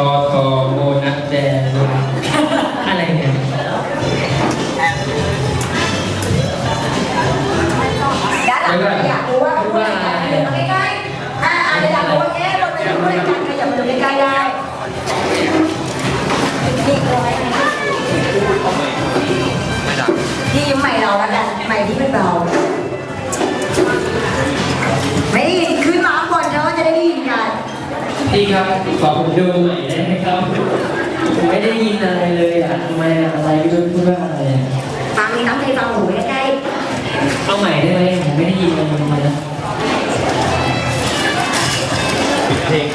อทอโมนัสแดงอะไรเนี่ยด้านหลังอยากรู้ว่าพูดอะไรกันเดินมาใกล้ๆอ่าอ่าอยากรู้ว่าเอ๊ะเราจะพูดอะไรกันใครจะมาดูใกล้ๆได้นี่ตรงไหนพี่ยิ้มใหม่เราแล้วกันใหม่ที่เป็นเรา พี่ครับขอผมดูใหม่ได้ไหมครับผมไม่ได้ยินอะไรเลยอะทำไมอะอะไรไม่รู้พูดว่าอะไรอะฟังนี่ตั้งใจฟังหูใกล้เอาใหม่ได้ไหมผมไม่ได้ยินอะไรเลยนะเพลง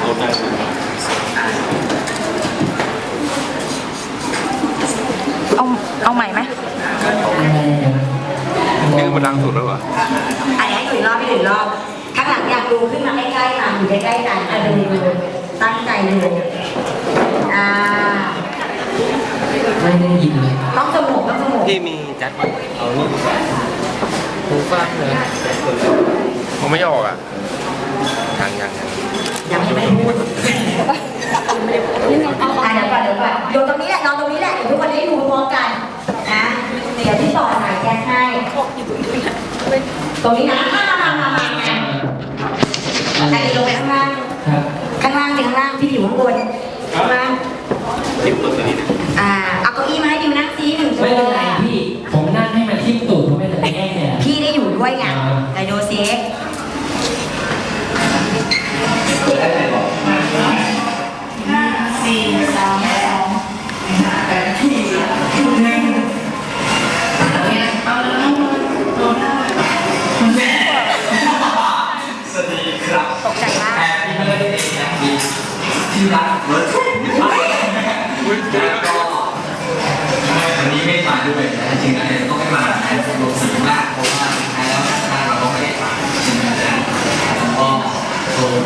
เอาได้เอาเอาใหม่ไหมอะไรอะเพลงมันดังสุดแล้วเหรออันนี้ให้ดูอีกรอบให้ดูอีกรอบ ดูขึ้นมาใกล้ๆมาอยู่ใกล้ๆกันอะดูดูตั้งใจดูอ่าไม่ได้ยินเลยต้องจมูกต้องจมูกพี่มีแจ็คไหมเอาลูกหูฟังเลยผมไม่ออกอะยังยังยังยังไม่ได้พูดอะเดี๋ยวก่อนเดี๋ยวก่อนอยู่ตรงนี้แหละนอนตรงนี้แหละเดี๋ยวทุกคนได้ดูพร้อมกันนะเดี๋ยวพี่ต่อสายแก๊สให้ตรงนี้นะ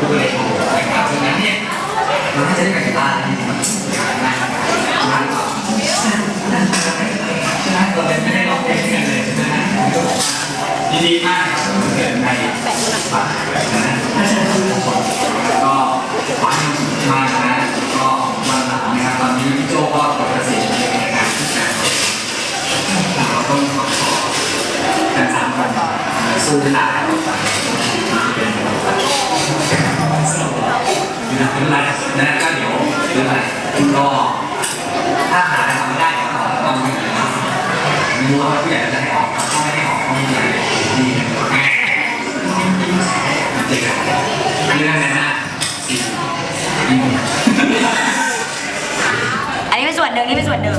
ด้วยนะครับฉะนั้นเนี่ยเราน่าจะได้กันที่บ้านนะร้านเราใช่ไหมเราเป็นไม่ได้ร้องเพลงกันเลยใช่ไหมฮะยินดีมากครับเกิดในฝากนะทุกคนก็ขอให้มีสุขมากนะก็วันหลังนะครับตอนนี้พี่โจก็ปลดเกษียณเลยนะครับเราต้องขอขอกันสามคนสู้ตาย เป็นอยู่นะเป็นไรนะก็เดี๋ยวเป็นไรก็ถ้าหาทำไม่ได้เดี๋ยวเราต้องมีไม่รู้ว่าผู้ใหญ่จะให้ออกถ้าไม่ให้ออกก็ไม่เป็นไรดีนะเด็กเรื่องนั้นนะอันนี้เป็นส่วนหนึ่งนี่เป็นส่วนหนึ่ง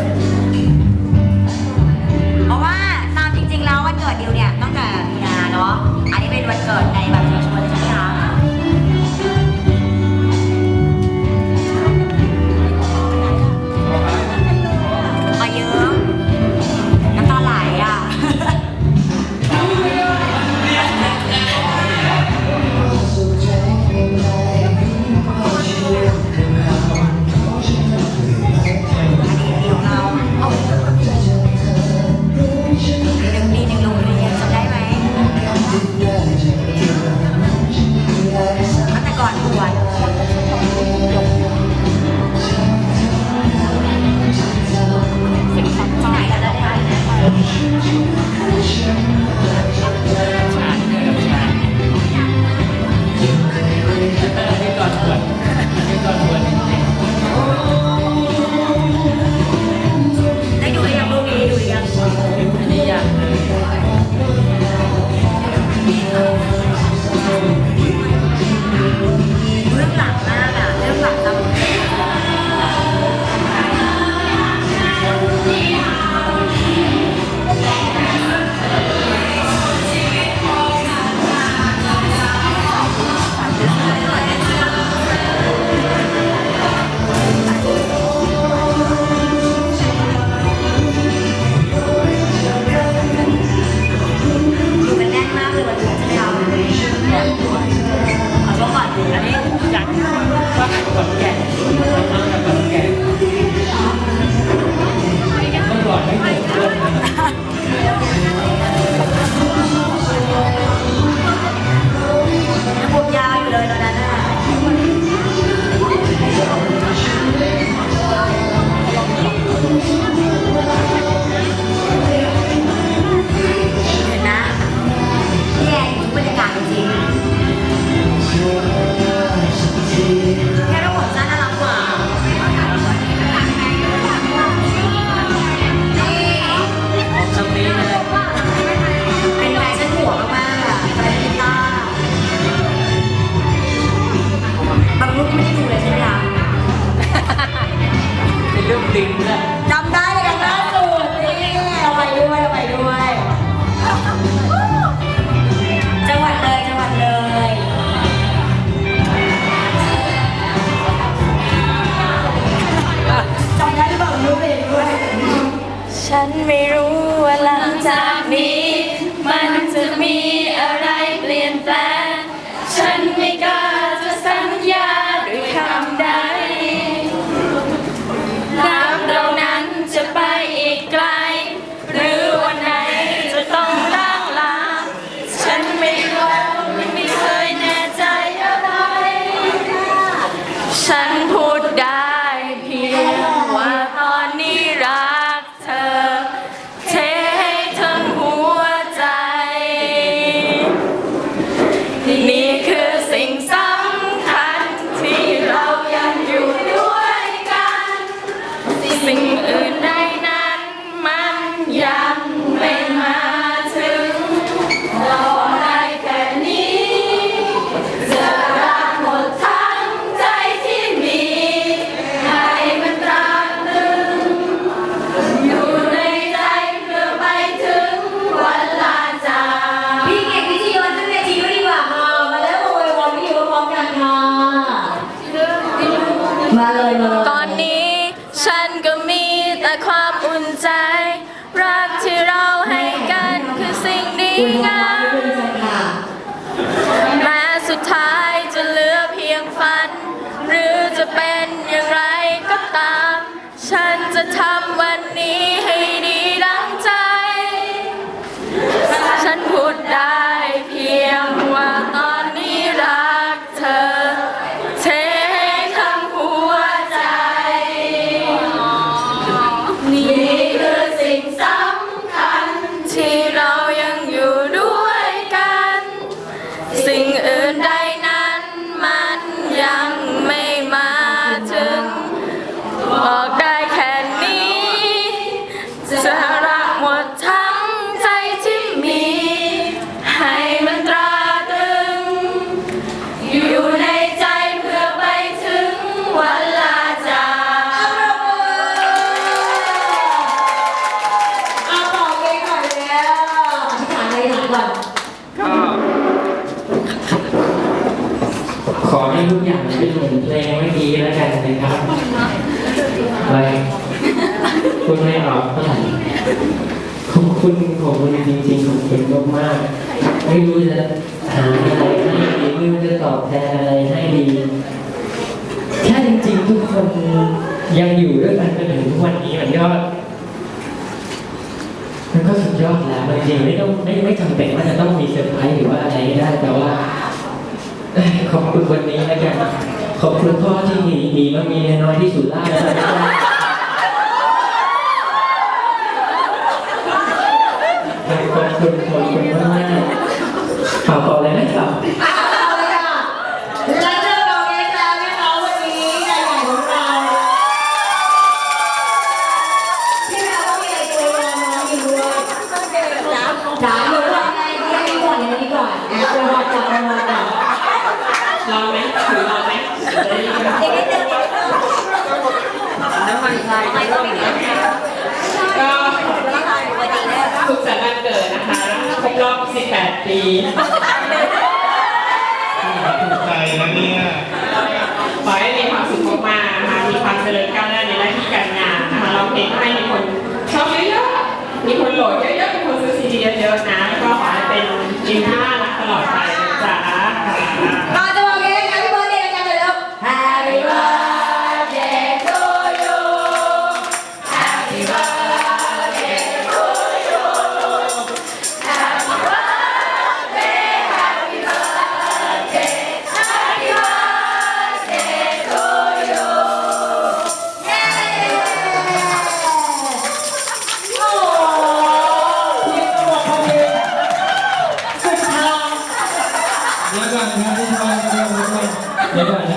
จะทำวันนี้ให้ ขอให้ทุกอย่างเป็นเหมือนเพลงเมื่อกี้แล้วกันนะครับไปคุณไม่ออกเท่าไหร่ขอบคุณขอบคุณจริงๆขอบคุณมากๆไม่รู้จะหาอะไรให้ดีไม่รู้จะตอบแทนอะไรให้ดีแค่จริงๆทุกคนยังอยู่ด้วยกันจนถึงทุกวันนี้มันก็มันก็สุดยอดแล้วจริงๆไม่ต้องไม่ไม่จำเป็นว่าจะต้องมีเซอร์ไพรส์หรือว่าอะไรก็ได้แต่ว่า ขอบคุณวันนี้แล้วกับ ขอบคุณพ่อที่มีมีมามีน้อยที่สุดล่าแล้วกัน รอไหมถือรอไหมเด็กนิดเดียวเด็กนิดเดียวน้ำมันไทยไม่ต้องมีเงินนะก็สวัสดีนะสุขสันต์วันเกิดนะคะครบรอบ 18 ปีถูกใจนะเนี่ยขอให้มีความสุขมากๆนะคะมีความเจริญก้าวหน้าในหน้าที่การงานนะคะเราเพลงให้มีคนชอบเยอะๆมีคนโหลดเยอะๆมีคนซื้อซีดีเยอะๆนะ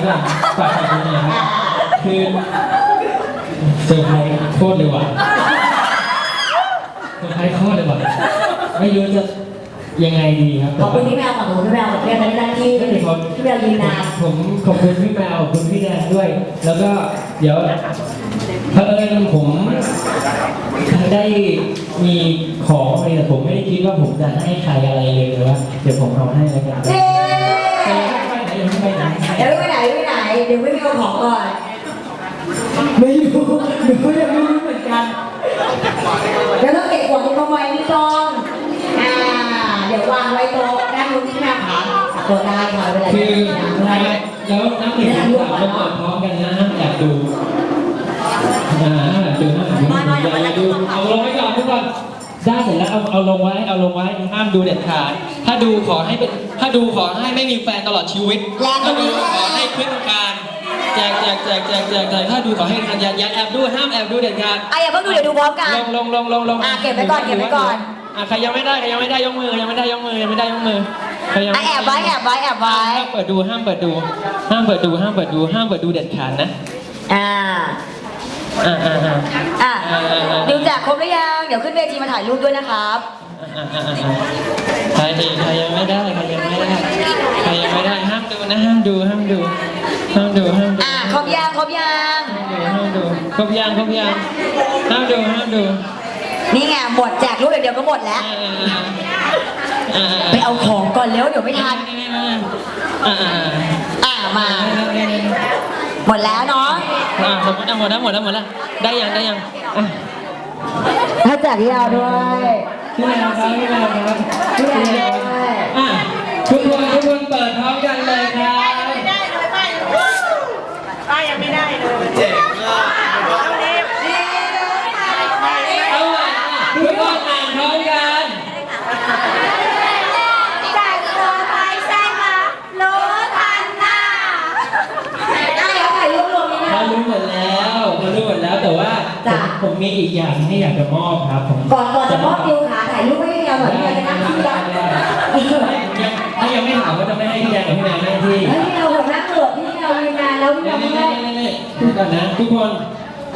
เดี๋ยวก่อนเดี๋ยวก่อนฝากขอบคุณนะครับคือเซอร์ไพรส์โคตรเลยว่ะเซอร์ไพรส์โคตรเลยว่ะไม่รู้จะยังไงดีครับขอบคุณพี่แมวขอบคุณพี่แมวขอบคุณพี่แมวที่ที่พี่แมวยืนนานผมขอบคุณพี่แมวขอบคุณพี่แดนด้วย แล้วก็เดี๋ยวเผอิญผมได้มีของอะไรแต่ผมไม่ได้คิดว่าผมจะให้ใครอะไรเลยแต่ว่าเดี๋ยวผมเอาให้แล้วกันเย้ไปไหนยังไปไหนเดี๋ยวไปไหนไปไหน เดี๋ยวไม่มีเอาของก่อน ไม่รู้หนูก็ยังไม่รู้เหมือนกันเดี๋ยวต้องเก็บหัวที่เขาไว้ที่กองอ่า เดี๋ยววางไว้โต๊ะด้านนู้นที่แม่ขาโต๊ะได้ค่ะเวลาคือเวลาแล้วนับหนึ่งถึงสามเราเปิดพร้อมกันนะห้ามแอบดูอ่าห้ามแอบดูห้ามแอบดูอย่าอย่าดูเอาลงไว้ก่อนทุกคนได้เสร็จแล้วเอาเอาลงไว้เอาลงไว้ห้ามดูเด็ดขาดถ้าดูขอให้เป็นถ้าดูขอให้ไม่มีแฟนตลอดชีวิตแรงกถ้าว่าดูนี้ขอให้ขึ้นการ แจกแจกแจกแจกแจกแจกถ้าดูขอให้อย่าอย่าแอบดูห้ามแอบดูเด็ดขาดอะอย่าเพิ่งดูเดี๋ยวดูพร้อมกัน ลงลงลงลงลงอะเก็บไว้ก่อนเก็บไว้ก่อน อะใครยังไม่ได้ใครยังไม่ได้ยกมือยังไม่ได้ยกมือยังไม่ได้ยกมือใครยังอะไม่แอบไว้แอบไว้แอบไว้ ห้ามเปิดดูห้ามเปิดดู ห้ามเปิดดูห้ามเปิดดูห้ามเปิดดูเด็ดขาดนะอ่า อ่าอ่าอ่า อะอ่าอ่าอ่าดูแจกครบหรือยัง เดี๋ยวขึ้นเวทีมาถ่ายรูปด้วยนะครับอ่าอ่าอ่าอ่าใครอีกใครยังไม่ได้ใครยังไม่ได้ใครยังไม่ได้ห้ามดูนะห้ามดูห้ามดูห้ามดูห้ามดูอะ ครบยังครบยังห้ามดูครบยังครบยังห้ามดูห้ามดูนี่ไงหมดแจกรูปเดี๋ยวก็หมดแล้วอ่าอ่าอ่าอ่าไปเอาของก่อนเร็วเดี๋ยวไม่ทันอ่าอ่าอ่าอะมา หมดแล้วเนาะอ่าสมมติอะหมดแล้วหมดแล้วหมดแล้วได้ยังได้ยังอะถ้าแจกที่เราด้วยพี่แมวครับพี่แมวครับที่เราด้วยอะทุกคนทุกคนเปิดพร้อมกันเลยครับ ป้ายังไม่ได้เลย เอาใหม่อะทุกคนอ่านพร้อมกัน ได้แล้วถ่ายรูปรวมนี่นะ เขารู้หมดแล้วเขารู้หมดแล้วแต่ว่าผ จ้ะ มผมมี อีกอย่างที่อยากจะมอบครับผมก่อนก่อนจะมอบดิวขาถ่ายรูปให้พี่แมวหน่อยพี่แมวจะนั่งที่แล้วยังถ้ายังไม่ถามว่าจะไม่ให้พี่แดงกับพี่แมวนั่งที่เฮ้ยพี่แมวหัวหน้าเกิดพี่แมวมีงานแล้วพี่แมวนี่ไม่นี่ได้นี่นี่พูดก่อนนะทุกคน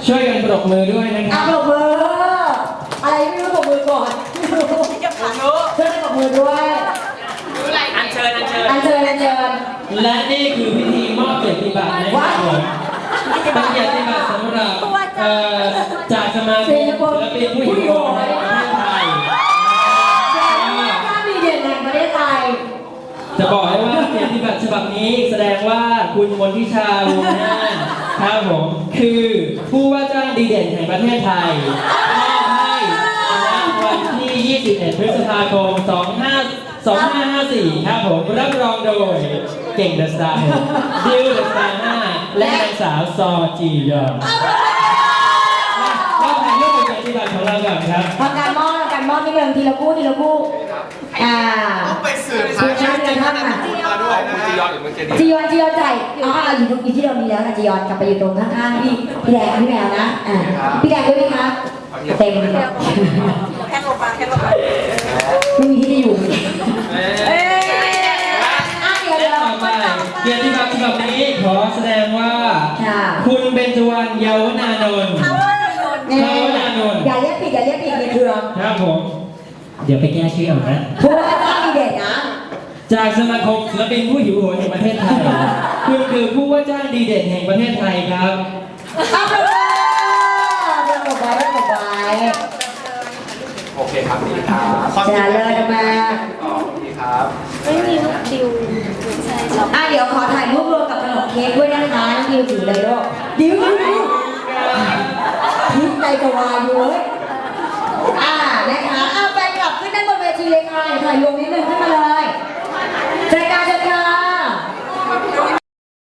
ช่วยกันปรบมือด้วยนะคอะรับปรบมืออะไรไม่รู้ปรบมือก่อนช่วยกันปรบมือด้วยอันเชิญอันเชิญอันเชิญอันเชิญและนี่คือพิธีมอบเกียรติบัตรนะครับผม เป็นเกียรติบัตรสำหรับเอ่อจากสมาคมศิลปินผู้หญิงของประเทศไทยถ้ามีเด่นแห่งประเทศไทยจะบอกให้ว่าเกียรติบัตรฉบับนี้แสดงว่าคุณมนทิชาวงศ์น่าครับผมคือผู้ว่าจ้างดีเด่นแห่งประเทศไทยมอบให้วันที่ 21 พฤษภาคม25 2554 ครับผม รับรองโดยเก่งเดอะสตาร์ดิวเดอะสตาร์5และนางสาวซอจียอนเราถ่ายรูปกับเกียรติบัตรของเราก่อนครับทำการมอบทำการมอบนิดนึงทีละคู่ทีละคู่อ่าไปสืบคือใช้เงินท่านอะมาด้วยนะจียอนหรือมันจะดีจียอนจียอนจ่ายอ๋ออะอยู่ตรงอยู่ที่เรามีแล้วนะจียอนกลับไปอยู่ตรงข้างๆพี่พี่แดงพี่แมวนะอ่าพี่แดงด้วยไหมครับเต็มแค่ลงมาแค่ลงมา ญจวรรณเยาวนานนท์นี่อย่าเรียกผิดอย่าเรียกผิดในเครือครับผม เดี๋ยวไปแก้ชื่อเอานะเพราะว่าต้องมีเด็กนะ จากสมาคมศิลปินผู้หิวโหยแห่งประเทศไทย คุณคือผู้ว่าจ้างดีเด่นแห่งประเทศไทยครับ เอาไปเลยเรื่องกบไว้เรื่องกบไว้โอเคครับดีครับ ชนะเลิศมาก อ๋อดีครับอะเดี๋ยวขอถ่ายรูปรวมกับขนมเค้กด้วยนะคะน้องดิวถือเลยลูกดิวดิวดิวพิษใจจะวายอยู่เว้ยอ่านะคะอะแฟนคลับขึ้นด้านบนเวทีเลยค่ะเดี๋ยวถ่ายรวมนิดนึงขึ้นมาเลย